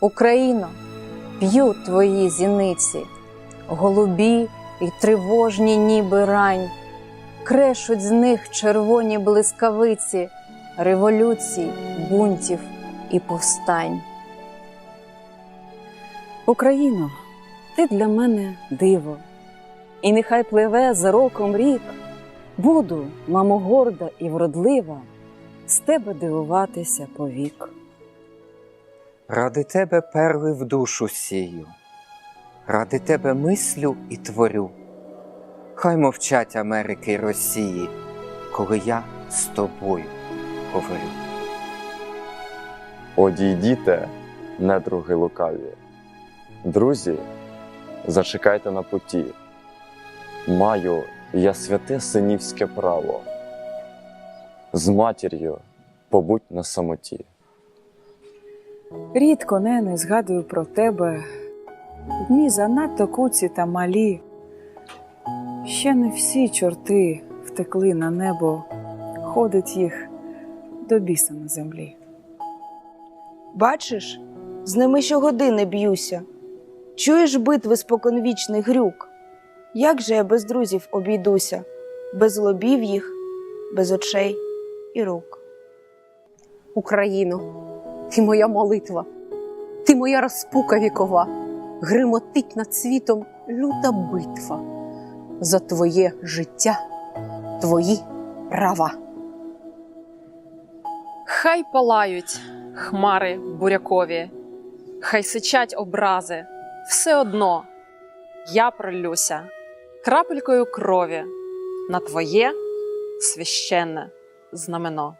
Україно, п'ють твої зіниці, голубі й тривожні, ніби рань, крешуть з них червоні блискавиці, революцій, бунтів і повстань. Україно, ти для мене диво, і нехай пливе за роком рік. Буду, мамо, горда і вродлива, з тебе дивуватися повік. Ради тебе перли в душу сію, ради тебе мислю і творю. Хай мовчать Америки й Росії, коли я з тобою говорю. Одійдіте, недруги лукаві. Друзі, зачекайте на путі. Маю я святе синівське право. З матір'ю побудь на самоті. Рідко нене згадую про тебе. Дні занадто куці та малі. Ще не всі чорти втекли на небо, ходить їх до біса на землі. Бачиш, з ними щогодини б'юся. Чуєш битви споконвічний грюк? Як же я без друзів обійдуся, без лобів їх, без очей і рук? Україно, ти моя молитва, ти моя розпука вікова, гримотить над світом люта битва. За твоє життя, твої права. Хай палають хмари бурякові, хай сичать образи, все одно я пролюся крапелькою крові на твоє священне знамено.